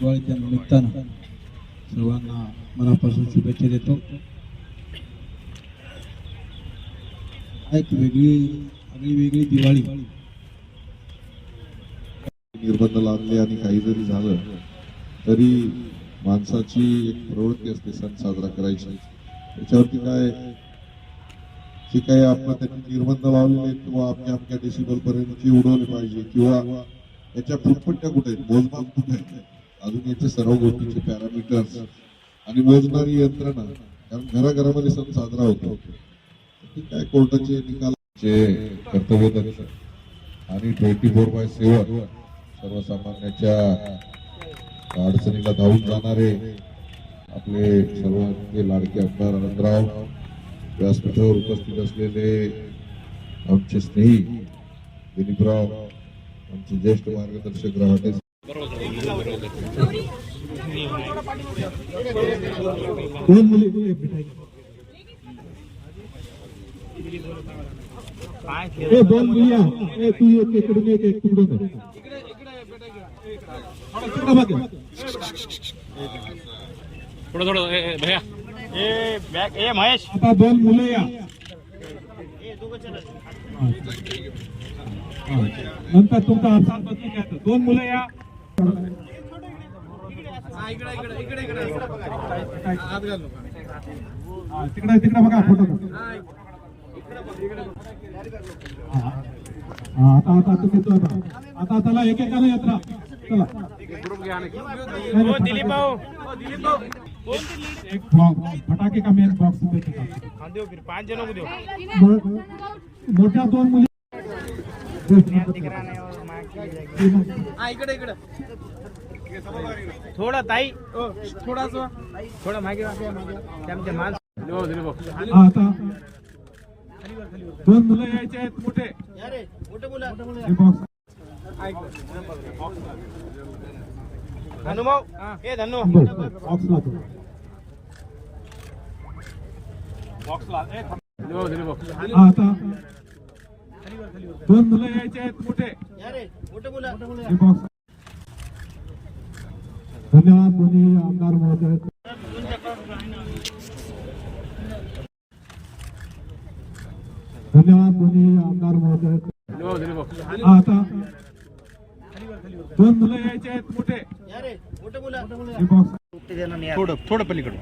दिवाळीच्या निमित्तानं सर्वांना मनापासून शुभेच्छा देतो. एक वेगळी आगळी वेगळी दिवाळी. निर्बंध लादले आणि काही जरी झालं तरी माणसाची एक प्रवृत्ती असते सण साजरा करायची. त्याच्यावरती काय जे काही आपण त्यांनी निर्बंध लावलेले आहेत किंवा आपल्या अमक्या डेसिबल पर्यंतची उडवले पाहिजे किंवा त्याच्या फुटपट्ट्या कुठे आहेत मोजमाप कुठे आहे? अजून याचे सर्व गोष्टीचे पॅरामीटर्स आणि मोजणारी यंत्रणा कारण घराघरामध्ये सण साजरा होतो. ते काय कोर्टाचे निकालाचे कर्तव्य आणि ट्वेंटी फोर बाय सेवन सर्वसामान्याच्या अडचणीला धावून जाणारे आपले सर्वांचे लाडके आमदार आनंदराव व्यासपीठावर उपस्थित असलेले आमचे स्नेही दिलीपराव आमचे ज्येष्ठ मार्गदर्शक रहाटे दोन मुली मुली ए, तू एक इकडून एक एक तिकडून थोडं थोडं ए, ए, भैया ए बॅग ए महेश आता दोन मुले या नंतर तुमचा अर्थात दोन मुलं या. तिकडे तिकडे बघा फोटो हा, हा, आता आता तुम्ही आता आता चला एकेकाने येत राहा चला. ओ दिलीप भाऊ ओ दिलीप भाऊ एक बॉक्स फटाके का मेन बॉक्स हाँ पाच जणों मोठ्या दोन मुली हा इकडे इकडे. थोडा ताई ओ थोडा सो थोडा मागे ते दिलीप हा, आता दोन मुलं यायचे आहेत मोठे. मोठे मुलं. हे बॉक्स धनु भाऊ ए धनु. बॉक्स लावतो दिलीप दिलीप हा, आता दोन मुलं यायचे आहेत मोठे. धन्यवाद दोन्ही आमदार महोदय. धन्यवाद दोन्ही आमदार महोदय. आता दोन मुलं यायचे आहेत मोठे. हे थोडं थोडं पलीकडं.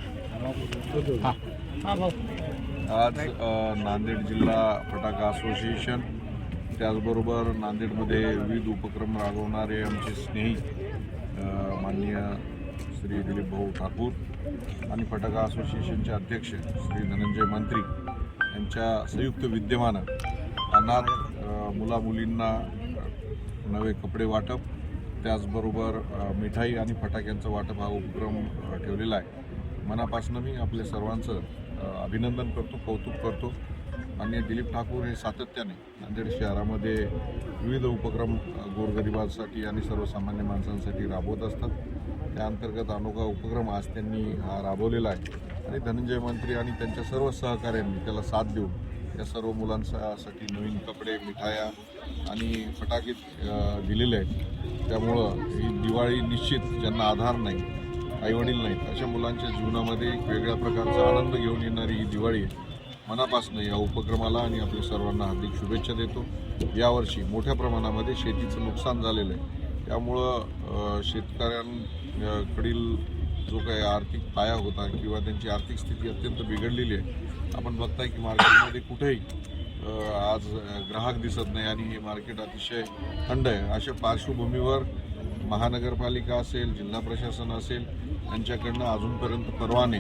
नांदेड जिल्हा फटाका असोसिएशन त्याचबरोबर नांदेडमध्ये विविध उपक्रम राबवणारे आमचे स्नेही माननीय श्री दिलीप भाऊ ठाकूर आणि फटाका असोसिएशनचे अध्यक्ष श्री धनंजय मंत्री यांच्या संयुक्त विद्यमानं अनाथ मुलामुलींना नवे कपडे वाटप त्याचबरोबर मिठाई आणि फटाक्यांचं वाटप हा उपक्रम ठेवलेला आहे. मनापासून मी आपल्या सर्वांचं अभिनंदन करतो कौतुक करतो. आणि दिलीप ठाकूर हे सातत्याने नांदेड शहरामध्ये विविध उपक्रम गोरगरिबांसाठी आणि सर्वसामान्य माणसांसाठी राबवत असतात. त्या अंतर्गत अनोखा उपक्रम आज त्यांनी हा राबवलेला आहे. आणि धनंजय मंत्री आणि त्यांच्या सर्व सहकाऱ्यांनी त्याला साथ देऊन या सर्व मुलांसाठी नवीन कपडे मिठाया आणि फटाके दिलेले आहेत. त्यामुळं ही दिवाळी निश्चित ज्यांना आधार नाही आईवडील नाहीत अशा मुलांच्या जीवनामध्ये एक वेगळ्या प्रकारचा आनंद घेऊन येणारी ही दिवाळी आहे. मनापासून या उपक्रमाला आणि आपल्या सर्वांना हार्दिक शुभेच्छा देतो. यावर्षी मोठ्या प्रमाणामध्ये शेतीचं नुकसान झालेलं आहे. त्यामुळं शेतकऱ्यांकडील जो काही आर्थिक पाया होता किंवा त्यांची आर्थिक स्थिती अत्यंत बिघडलेली आहे आपण बघताय की मार्केटमध्ये कुठेही आज ग्राहक दिसत नाही आणि हे मार्केट अतिशय थंड आहे. अशा पार्श्वभूमीवर महानगरपालिका असेल जिल्हा प्रशासन असेल यांच्याकडनं अजूनपर्यंत परवाने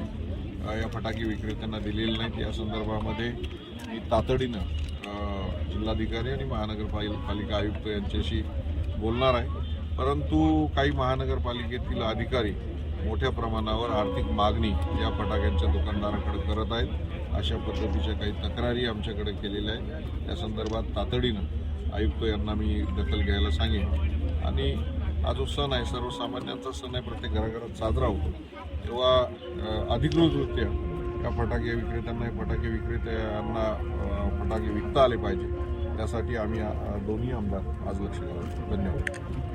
या फटाके विक्रेत्यांना दिलेले नाहीत. या संदर्भामध्ये मी तातडीनं जिल्हाधिकारी आणि महानगरपालिका पालिका आयुक्त यांच्याशी बोलणार आहे. परंतु काही महानगरपालिकेतील अधिकारी मोठ्या प्रमाणावर आर्थिक मागणी या फटाक्यांच्या दुकानदाराकडे करत आहेत. अशा पद्धतीच्या काही तक्रारी आमच्याकडे केलेल्या आहेत. त्या संदर्भात तातडीनं आयुक्त यांना मी दखल घ्यायला सांगेन. आणि हा जो सण आहे सर्वसामान्यांचा सण आहे प्रत्येक घराघरात साजरा होतो. किंवा अधिकृत अधिकृतरित्या या फटाके विक्रेत्यांना फटाके विक्रेत्यांना फटाके विकता आले पाहिजे. त्यासाठी आम्ही दोन्ही आमदार आज लक्ष घालतो धन्यवाद.